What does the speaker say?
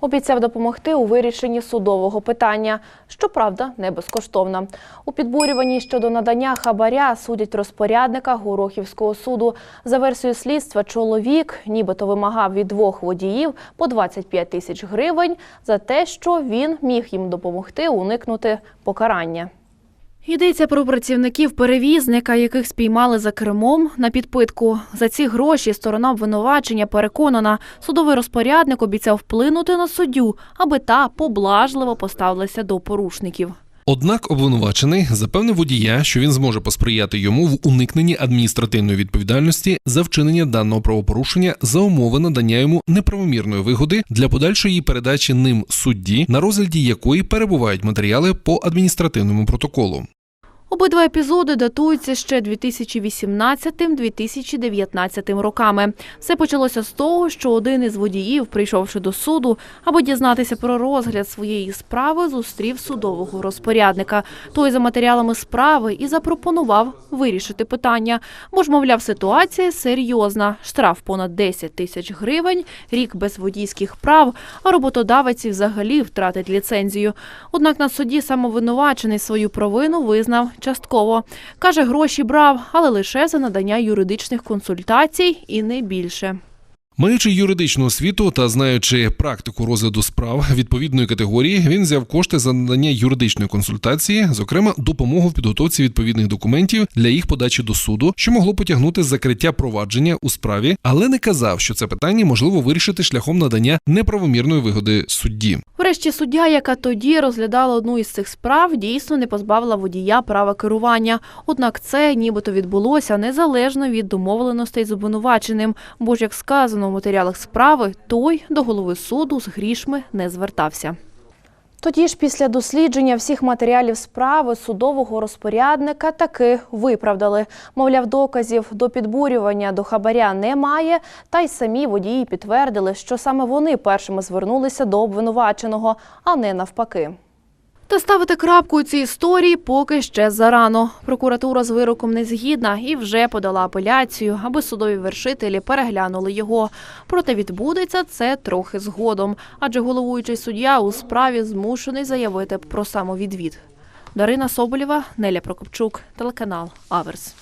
Обіцяв допомогти у вирішенні судового питання, щоправда, не безкоштовно. У підбурюванні щодо надання хабаря судять розпорядника Горохівського суду. За версією слідства, чоловік нібито вимагав від двох водіїв по 25 тисяч гривень за те, що він міг їм допомогти уникнути покарання. Йдеться про працівників перевізника, яких спіймали за кермом на підпитку. За ці гроші сторона обвинувачення переконана, судовий розпорядник обіцяв вплинути на суддю, аби та поблажливо поставилася до порушників. Однак обвинувачений запевнив водія, що він зможе посприяти йому в уникненні адміністративної відповідальності за вчинення даного правопорушення за умови надання йому неправомірної вигоди для подальшої передачі ним судді, на розгляді якої перебувають матеріали по адміністративному протоколу. Обидва епізоди датуються ще 2018-2019 роками. Все почалося з того, що один із водіїв, прийшовши до суду, аби дізнатися про розгляд своєї справи, зустрів судового розпорядника. Той за матеріалами справи і запропонував вирішити питання. Бо ж, мовляв, ситуація серйозна. Штраф понад 10 тисяч гривень, рік без водійських прав, а роботодавець взагалі втратить ліцензію. Однак на суді самовинувачений свою провину визнав частково. Каже, гроші брав, але лише за надання юридичних консультацій і не більше. Маючи юридичну освіту та знаючи практику розгляду справ відповідної категорії, він взяв кошти за надання юридичної консультації, зокрема допомогу в підготовці відповідних документів для їх подачі до суду, що могло потягнути закриття провадження у справі, але не казав, що це питання можливо вирішити шляхом надання неправомірної вигоди судді. Врешті суддя, яка тоді розглядала одну із цих справ, дійсно не позбавила водія права керування. Однак це нібито відбулося незалежно від домовленостей з обвинуваченим. Бо ж, як сказано у матеріалах справи, той до голови суду з грішми не звертався. Тоді ж після дослідження всіх матеріалів справи судового розпорядника таки виправдали. Мовляв, доказів до підбурювання до хабаря немає, та й самі водії підтвердили, що саме вони першими звернулися до обвинуваченого, а не навпаки. Та ставити крапку у цій історії поки ще зарано. Прокуратура з вироком не згідна і вже подала апеляцію, аби судові вершителі переглянули його. Проте відбудеться це трохи згодом, адже головуючий суддя у справі змушений заявити про самовідвід. Дарина Соболєва, Неля Прокопчук, телеканал Аверс.